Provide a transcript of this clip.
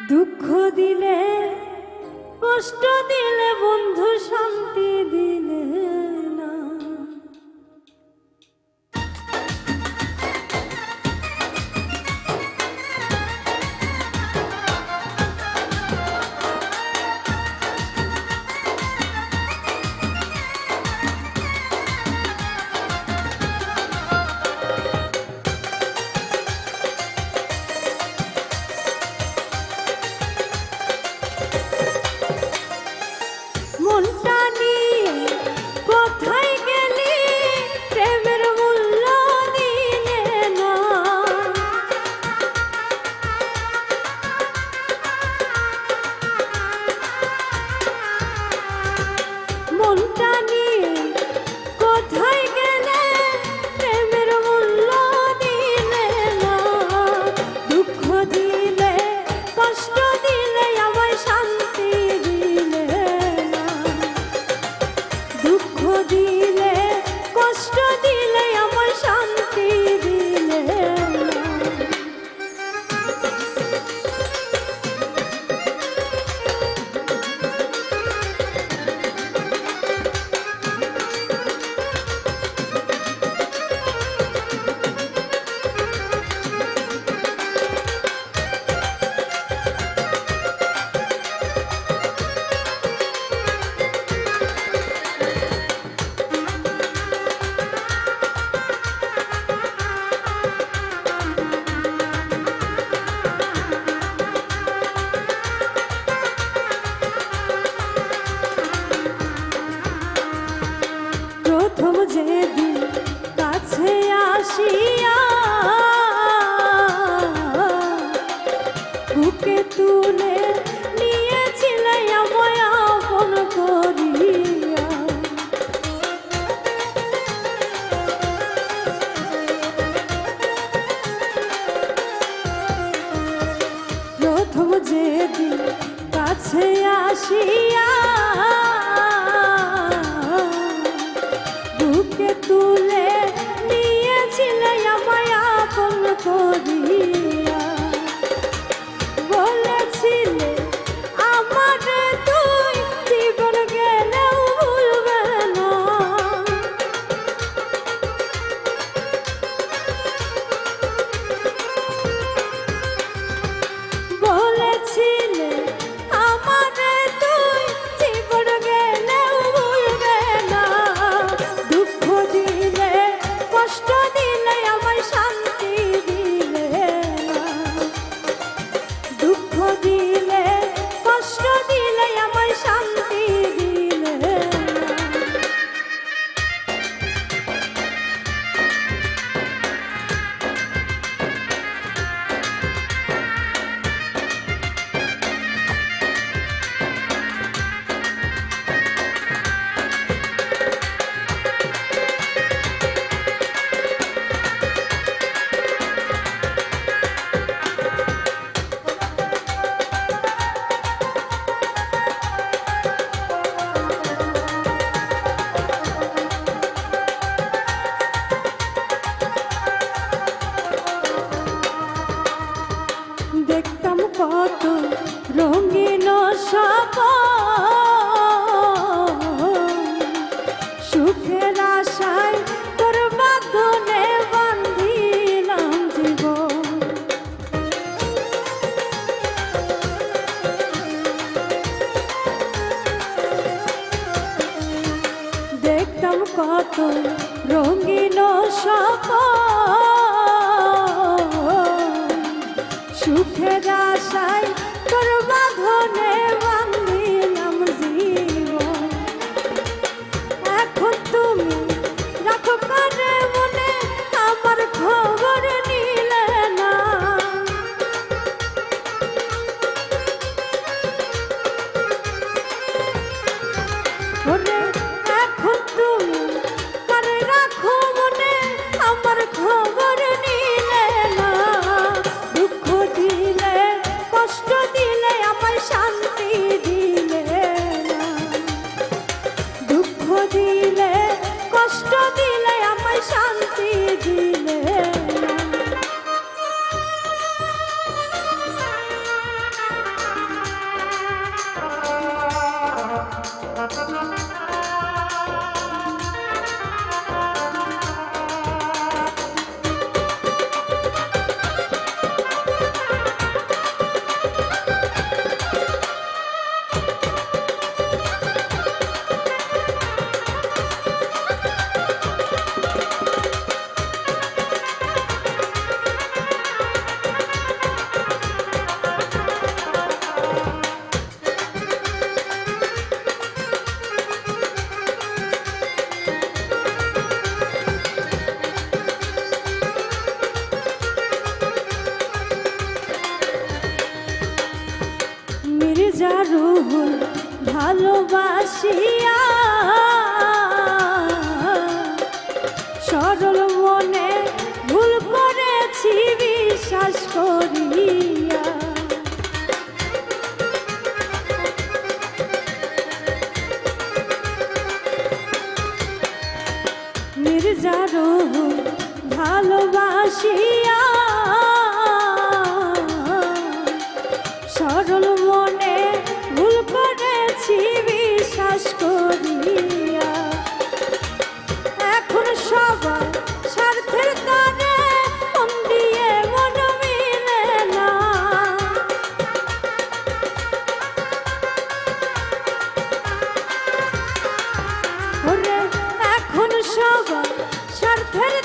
দুঃখ দিলে কষ্ট দিলে বন্ধু শান্তি দিলে। কাছে আসি। কত রঙিন সুখের আশায় তোর বাঁধনে বান্ধিলাম জীবন। এখন তুমি রাখো মনে, আমার খবর নিলে না। ওরে রুহুল ভালোবাসিয়া সরল মনে সবার স্বার্থের